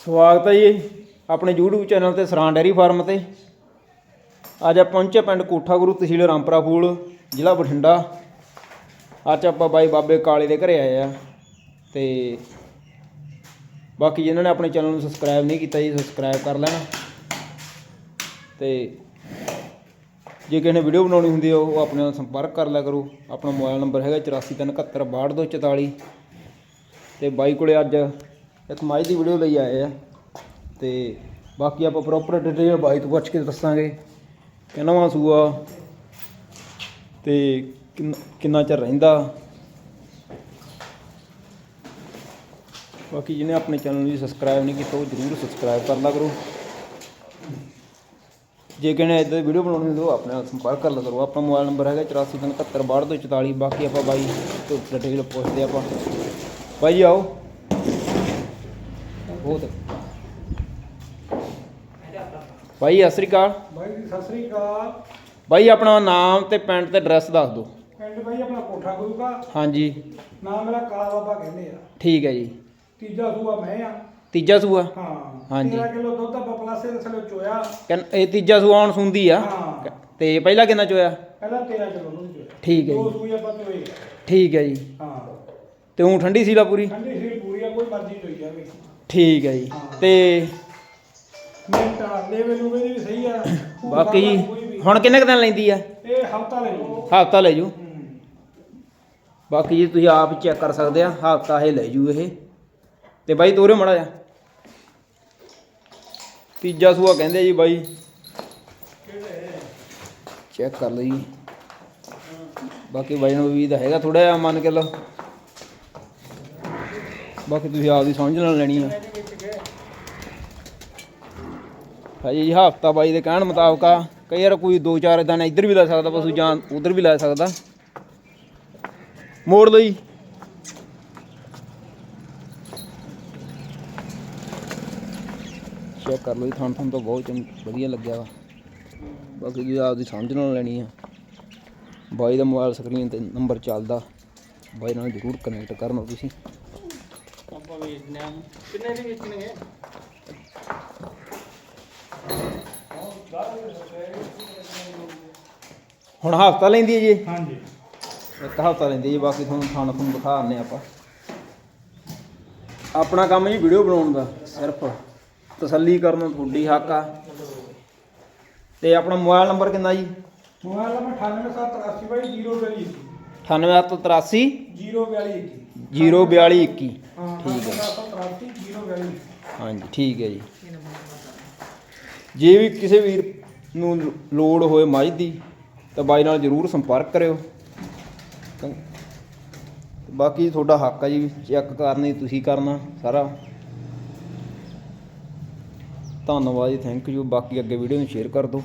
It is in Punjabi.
ਸਵਾਗਤ ਹੈ ਜੀ ਆਪਣੇ YouTube ਚੈਨਲ ਤੇ ਸਰਾਂ ਡੈਰੀ ਫਾਰਮ ਤੇ। ਅੱਜ ਆਪਾਂ ਪਹੁੰਚੇ ਪਿੰਡ ਕੋਠਾ ਗੁਰੂ ਤਹਿਸੀਲ ਰਾਮਪੁਰਾ ਫੂਲ, ਜ਼ਿਲ੍ਹਾ ਬਠਿੰਡਾ। ਅੱਜ ਆਪਾਂ ਬਾਈ ਬਾਬੇ ਕਾਲੇ ਦੇ ਘਰੇ ਆਏ ਆ ਤੇ ਬਾਕੀ ਜਿਨ੍ਹਾਂ ਨੇ ਆਪਣੇ ਚੈਨਲ ਨੂੰ ਸਬਸਕ੍ਰਾਈਬ ਨਹੀਂ ਕੀਤਾ ਜੀ, ਸਬਸਕ੍ਰਾਈਬ ਕਰ ਲੈਣਾ। ਤੇ ਜੇ ਕਿਸੇ ਨੇ ਵੀਡੀਓ ਬਣਾਉਣੀ ਹੁੰਦੀ ਹੈ ਉਹ ਆਪਣੇ ਨਾਲ ਸੰਪਰਕ ਕਰ ਲਿਆ ਕਰੋ। ਆਪਣਾ ਮੋਬਾਈਲ ਨੰਬਰ ਹੈਗਾ 8437726244 ਤੇ ਬਾਈ ਕੋਲੇ ਅੱਜ ਇੱਕ ਮਾਈ ਦੀ ਵੀਡੀਓ ਲਈ ਆਏ ਆ ਤੇ ਬਾਕੀ ਆਪਾਂ ਪ੍ਰੋਪਰ ਡਿਟੇਲ ਬਾਈ ਤੋਂ ਪੁੱਛ ਕੇ ਦੱਸਾਂਗੇ। ਕਿ ਨਵਾਂ ਸੂਆ ਤੇ ਕਿੰਨਾ ਚਿਰ ਰਹਿੰਦਾ। ਬਾਕੀ ਜਿਹਨੇ ਆਪਣੇ ਚੈਨਲ ਨੂੰ ਸਬਸਕ੍ਰਾਈਬ ਨਹੀਂ ਕੀਤਾ, ਉਹ ਜਰੂਰ ਸਬਸਕ੍ਰਾਈਬ ਕਰ ਲਾ ਕਰੋ। ਜੇ ਕਿਸੇ ਨੇ ਇਦਾਂ ਦੀ ਵੀਡੀਓ ਬਣਾਉਣੀ ਹੁੰਦੀ ਉਹ ਆਪਣੇ ਨਾਲ ਸੰਪਰਕ ਕਰ ਲਾ ਕਰੋ। ਆਪਣਾ ਮੋਬਾਈਲ ਨੰਬਰ ਹੈਗਾ 8437726244 ਬਾਕੀ ਆਪਾਂ ਬਾਈ ਤੋਂ ਡਿਟੇਲ ਪੁੱਛਦੇ ਆਪਾਂ। ਬਾਈ ਜੀ ਆਓ। ਬਹੁਤ। ਬਾਈ ਸਤਿ ਸ੍ਰੀ ਅਕਾਲ। ਬਾਈ ਜੀ ਸਤਿ ਸ੍ਰੀ ਅਕਾਲ। ਬਾਈ ਆਪਣਾ ਨਾਮ ਤੇ ਪਿੰਡ ਤੇ ਐਡਰੈਸ ਦੱਸ ਦਿਓ। ਪਿੰਡ ਬਾਈ ਆਪਣਾ ਕੋਠਾ ਗੁਰੂ ਦਾ ਹਾਂਜੀ। ਨਾਮ ਮੇਰਾ ਕਾਲਾ ਬਾਬਾ ਕਹਿੰਦੇ ਆ। ਠੀਕ ਹੈ ਜੀ। ਤੀਜਾ ਸੂਆ ਮੈਂ ਆ। ਤੀਜਾ ਸੂਆ? ਹਾਂ। ਹਾਂਜੀ। 13 ਕਿਲੋ ਦੁੱਧ ਆਪਾਂ ਪਲਾਸੇ ਦੇ ਥਲੇ ਚੋਇਆ। ਕਿੰਨ- ਇਹ ਤੀਜਾ ਸੂਆ ਹੁਣ ਸੁੰਦੀ ਆ। ਹਾਂ। ਤੇ ਪਹਿਲਾਂ ਕਿੰਨਾ ਚੋਇਆ? ਪਹਿਲਾਂ 13 ਕਿਲੋ ਦੁੱਧ ਚੋਇਆ। ਠੀਕ ਹੈ ਦੋ ਜੀ। ਸੂਈ ਆਪਾਂ ਚੋਏ। ਠੀਕ ਹੈ ਜੀ। ਹਾਂ। ਤੇ ਹੁਣ ਠੰਡੀ ਸੀਲਾ ਪੂਰੀ? ਠੰਡੀ ਸੀ ਪੂਰੀ ਆ ਕੋਈ ਮਰਜ਼ੀ ਚੋਈ ਜਾਵੇ। ਠੀਕ ਹੈ ਜੀ। ਤੇ ਮਿੰਟਾ ਲੈਵਲ ਨੂੰ ਵੀ ਸਹੀ ਆ। ਕੋਈ ਬਾਕੀ ਜੀ ਕੋਈ ਵੀ। ਹੁਣ ਕਿੰਨੇ ਕੁ ਦਿਨ ਲੈਂਦੀ ਆ? ਇਹ ਹਫਤਾ ਲੈ ਲਓ ਹਫਤਾ ਲੈ ਜੂ। ਬਾਕੀ ਜੀ ਤੁਸੀਂ ਆਪ ਚੈੱਕ ਕਰ ਸਕਦੇ ਆ ਹਫਤਾ ਇਹ ਲੈ ਜੂ ਇਹ। ਤੇ ਬਾਈ ਤੋਰੇ ਮੜਾ ਜਾ ਤੀਜਾ ਸੂਆ ਕਹਿੰਦੇ ਜੀ ਬਾਈ। ਚੈੱਕ ਕਰ ਜੀ। ਬਾਕੀ ਵਜਨ ਵੀ ਦਾ ਹੈਗਾ ਥੋੜਾ ਜਿਹਾ ਮੰਨ ਕੇ ਲਓ। ਬਾਕੀ ਤੁਸੀਂ ਆਪਦੀ ਸਮਝ ਨਾਲ ਲੈਣੀ ਆ। ਭਾਜੀ, ਜੀ ਹਫਤਾ ਬਾਈ ਦੇ ਕਹਿਣ ਮੁਤਾਬਕ ਆ, ਕਈ ਵਾਰ ਕੋਈ ਦੋ ਚਾਰ ਦਿਨ ਇੱਧਰ ਵੀ ਲੈ ਸਕਦਾ, ਪਸ਼ੂ ਜਾਂ ਉਧਰ ਵੀ ਲੈ ਸਕਦਾ। ਮੋੜ ਲਈ ਚੈੱਕ ਕਰ ਲਓ ਜੀ, ਥਣ ਥਣ ਤੋਂ ਬਹੁਤ ਚੰਗੀ, ਵਧੀਆ ਲੱਗਿਆ ਵਾ। ਬਾਕੀ ਜੀ ਆਪਦੀ ਸਮਝ ਨਾਲ ਲੈਣੀ ਆ। ਬਾਈ ਦਾ ਮੋਬਾਈਲ ਸਕਰੀਨ ਤੇ ਨੰਬਰ ਚੱਲਦਾ। ਬਾਈ ਨਾਲ ਜ਼ਰੂਰ ਕਨੈਕਟ ਕਰਨਾ ਤੁਸੀਂ। ਆਪਾਂ ਵੇਚਨੇ ਆ ਕਿੰਨੇ ਦੀ ਵੇਚਣਗੇ? ਹੁਣ ਹਫਤਾ ਲੈਂਦੀ ਹੈ ਜੀ? ਹਾਂਜੀ। ਇੱਕ ਹਫਤਾ ਲੈਂਦੀ ਹੈ ਜੀ ਬਾਕੀ ਤੁਹਾਨੂੰ ਥਣ ਤੁਹਾਨੂੰ ਦਿਖਾ ਦਿੰਦੇ ਆਪਾਂ। ਆਪਣਾ ਕੰਮ ਜੀ ਵੀਡੀਓ ਬਣਾਉਣ ਦਾ ਸਿਰਫ। ਤਸੱਲੀ ਕਰਨ ਤੁਹਾਡੀ ਹੱਕ ਆ। ਤੇ ਆਪਣਾ ਮੋਬਾਈਲ ਨੰਬਰ ਕਿੰਨਾ ਜੀ? ਮੋਬਾਈਲ ਨੰਬਰ 98783 ਬਾਈ 042 9883 042 04221 ਹਾਂ ਠੀਕ ਹੈ 98783 042 ਹਾਂਜੀ ਠੀਕ ਹੈ ਜੀ। ਜੇ ਵੀ ਕਿਸੇ ਵੀਰ ਨੂੰ ਲੋੜ ਹੋਏ ਮੱਝ ਦੀ ਤਾਂ ਬਾਈ ਨਾਲ ਜਰੂਰ ਸੰਪਰਕ ਕਰਿਓ। ਬਾਕੀ ਤੁਹਾਡਾ ਹੱਕ ਹੈ ਜੀ ਚੈੱਕ ਕਰਨੀ ਤੁਸੀਂ ਕਰਨਾ ਸਾਰਾ। ਧੰਨਵਾਦ ਜੀ ਥੈਂਕ ਯੂ ਬਾਕੀ ਅੱਗੇ ਵੀਡੀਓ ਨੂੰ ਸ਼ੇਅਰ ਕਰ ਦਿਓ।